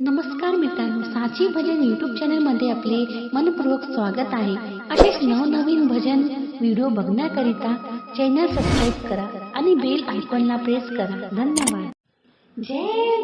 नमस्कार मित्रांनो साची भजन यूट्यूब चॅनलमध्ये आपले मनपूर्वक स्वागत आहे. असेच नवनवीन भजन व्हिडिओ बघण्याकरिता चॅनल सबस्क्राईब करा आणि बेल आयकॉनला प्रेस करा. धन्यवाद. जय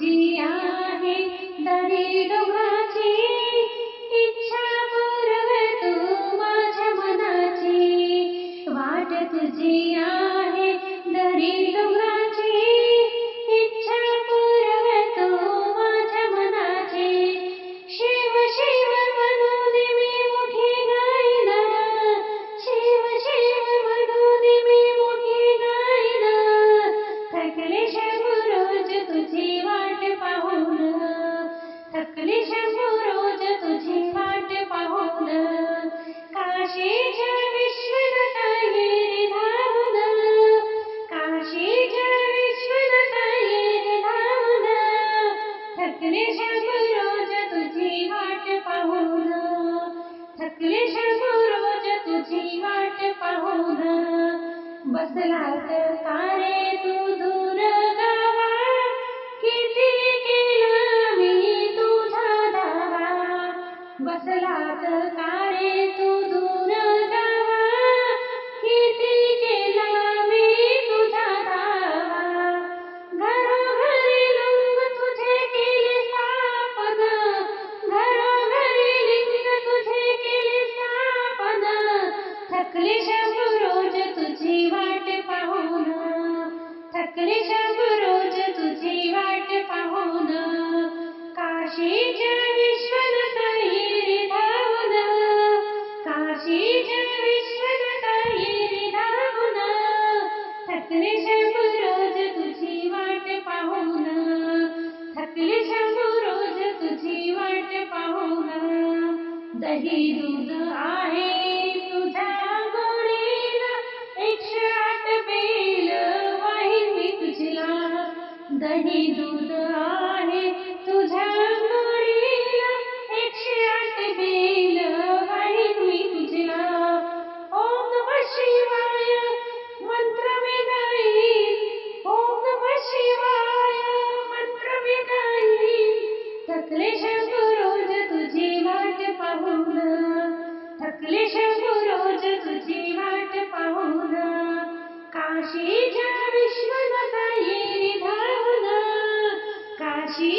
जिया है दरीद झालास काळे तू दूर गावा. किती काळे तू दूर थकले शंभू रोज तुझी वाट पाहून. थकले शंभू रोज तुझी वाट पाहून. दही दूध आहे तुझ्या गोडीला एकशे आठ बेल वाहिली तुझीला दही दूध आहे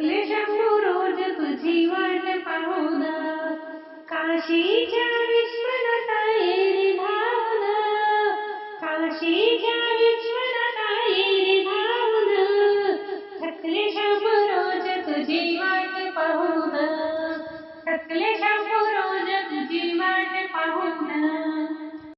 लशंभू रोज तुझी वाट पाहुना काशीच्या विश्वनाथा येरी भावना. काशीच्या विश्वनाथा येरी भावना. थकले शंभू रोज तुझी वाट पाहुना थकले शंभू